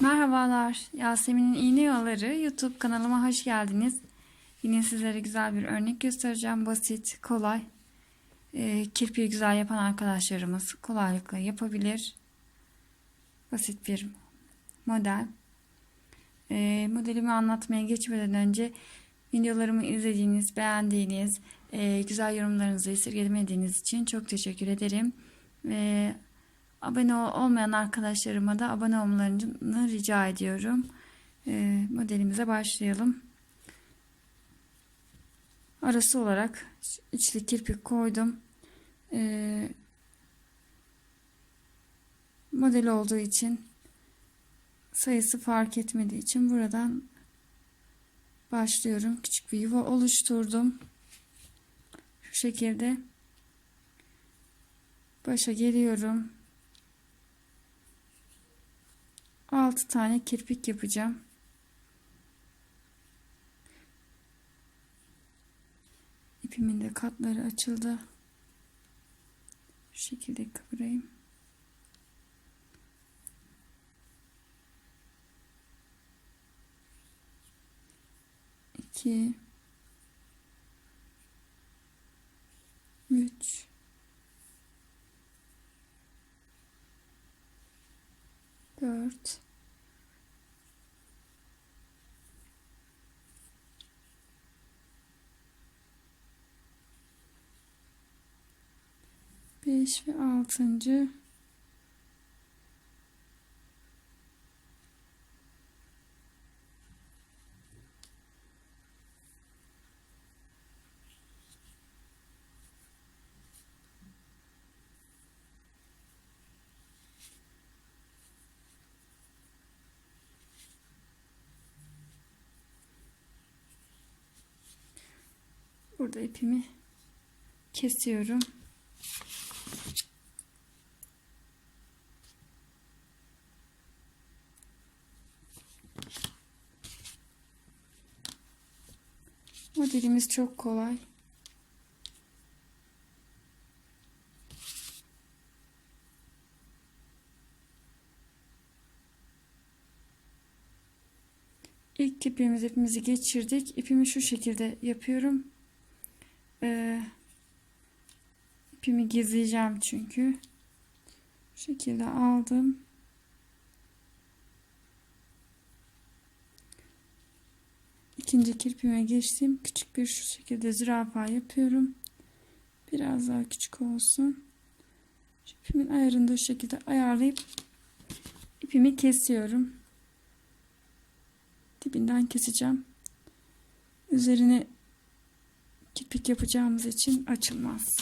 Merhabalar, Yasemin'in İğne Yolları YouTube kanalıma hoş geldiniz. Yine sizlere güzel bir örnek göstereceğim. Basit, kolay. Ee, kirpiği güzel yapan arkadaşlarımız kolaylıkla yapabilir. Basit bir model. Ee, modelimi anlatmaya geçmeden önce videolarımı izlediğiniz, beğendiğiniz, e, güzel yorumlarınızı esirgemediğiniz için çok teşekkür ederim. Ee, Abone ol- olmayan arkadaşlarıma da abone olmalarını rica ediyorum. Ee, modelimize başlayalım. Arası olarak içli kirpik koydum. Ee, model olduğu için sayısı fark etmediği için buradan başlıyorum. Küçük bir yuva oluşturdum. Şu şekilde başa geliyorum. 6 tane kirpik yapacağım. İpimin de katları açıldı. Şu şekilde kıvırayım. İki, üç, dört, beş ve altıncı Burada ipimi kesiyorum. Modelimiz çok kolay. İlk ipimizi ipimizi geçirdik. İpimi şu şekilde yapıyorum. Ee, ipimi gizleyeceğim çünkü. Bu şekilde aldım. İkinci kirpime geçtim. Küçük bir şu şekilde zürafa yapıyorum. Biraz daha küçük olsun. Şu ipimin ayarını da şu şekilde ayarlayıp ipimi kesiyorum. Dibinden keseceğim. Üzerine kirpik yapacağımız için açılmaz.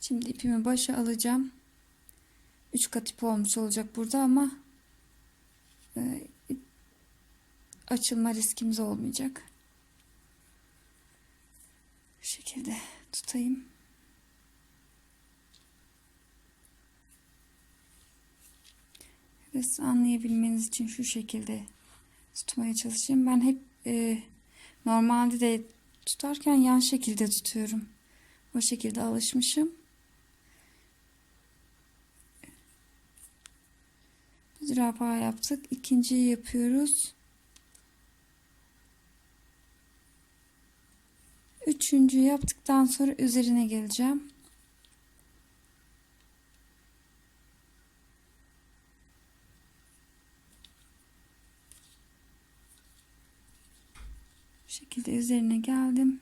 Şimdi ipimi başa alacağım. 3 kat ip olmuş olacak burada ama açılma riskimiz olmayacak. Bu şekilde tutayım. Evet, anlayabilmeniz için şu şekilde tutmaya çalışayım. Ben hep e, normalde de tutarken yan şekilde tutuyorum. O şekilde alışmışım. Zürafa yaptık. İkinciyi yapıyoruz. Üçüncüyü yaptıktan sonra üzerine geleceğim. Bu şekilde üzerine geldim.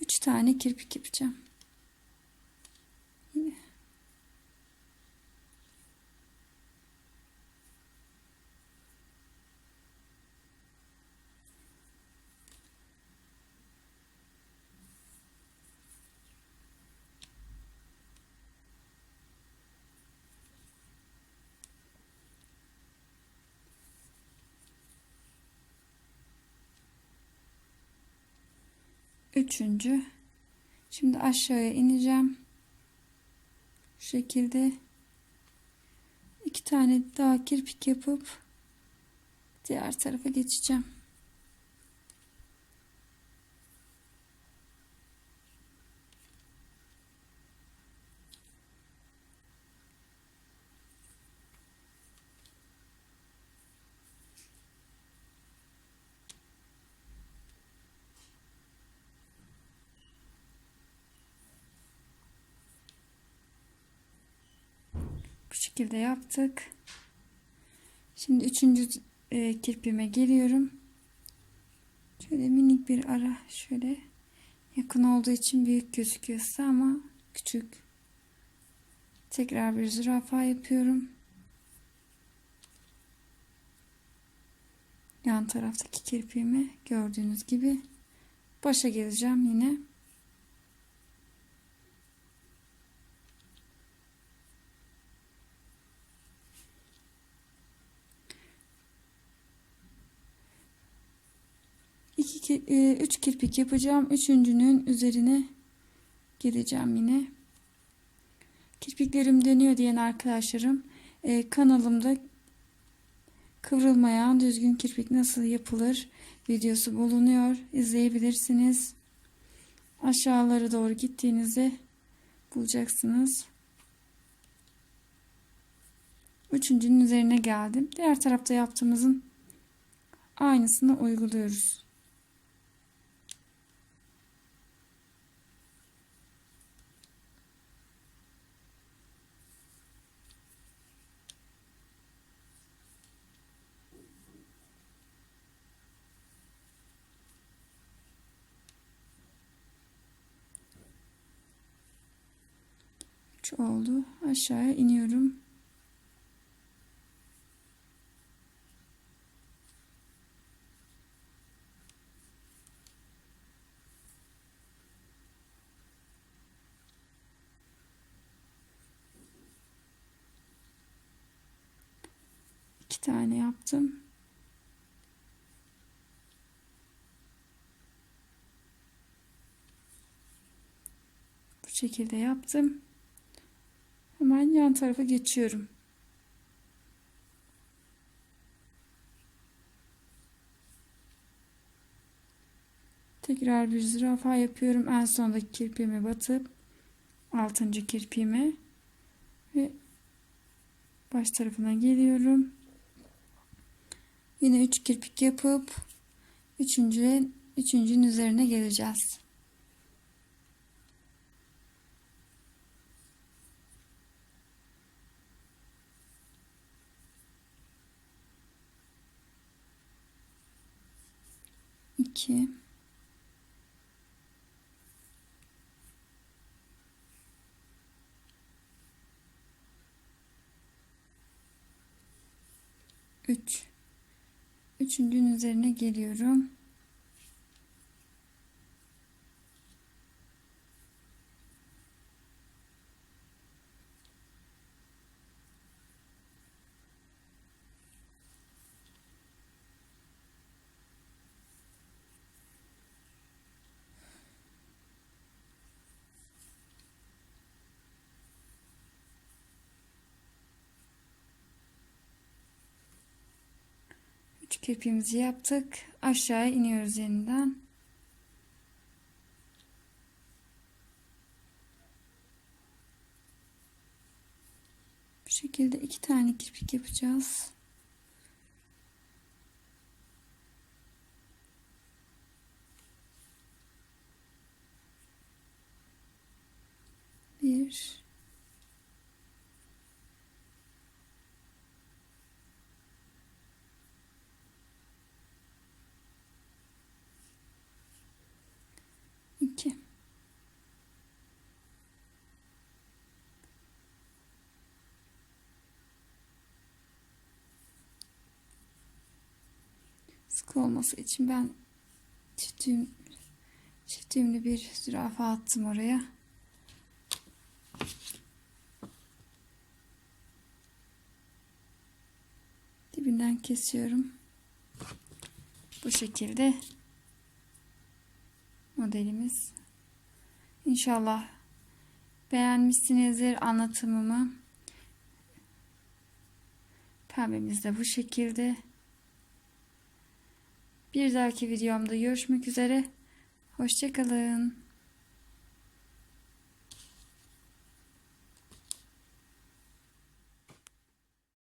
Üç tane kirpik yapacağım. Yine. Üçüncü. Şimdi aşağıya ineceğim. Şu şekilde iki tane daha kirpik yapıp diğer tarafa geçeceğim. Şekilde yaptık. Şimdi üçüncü e, kirpime geliyorum. Şöyle minik bir ara şöyle yakın olduğu için büyük gözüküyor size ama küçük. Tekrar bir zürafa yapıyorum. Yan taraftaki kirpiğimi gördüğünüz gibi başa geleceğim yine. İki, e, üç kirpik yapacağım. Üçüncünün üzerine geleceğim yine. Kirpiklerim dönüyor diyen arkadaşlarım e, kanalımda kıvrılmayan düzgün kirpik nasıl yapılır videosu bulunuyor. İzleyebilirsiniz. Aşağılara doğru gittiğinizde bulacaksınız. Üçüncünün üzerine geldim. Diğer tarafta yaptığımızın aynısını uyguluyoruz. Üç oldu. Aşağıya iniyorum. İki tane yaptım. Bu şekilde yaptım. Hemen yan tarafa geçiyorum. Tekrar bir zürafa yapıyorum. En sondaki kirpiğime batıp altıncı kirpiğime ve baş tarafına geliyorum. Yine üç kirpik yapıp üçüncü, üçüncünün üzerine geleceğiz. İki üç üçüncünün üzerine geliyorum. Üç kirpiğimizi yaptık. Aşağıya iniyoruz yeniden. Bu şekilde iki tane kirpik yapacağız. Bir iki sıkı olması için ben çift düğüm, çift düğümlü bir zürafa attım oraya. Dibinden kesiyorum. Bu şekilde modelimiz. İnşallah beğenmişsinizdir anlatımımı. Pembemiz de bu şekilde. Bir dahaki videomda görüşmek üzere. Hoşçakalın.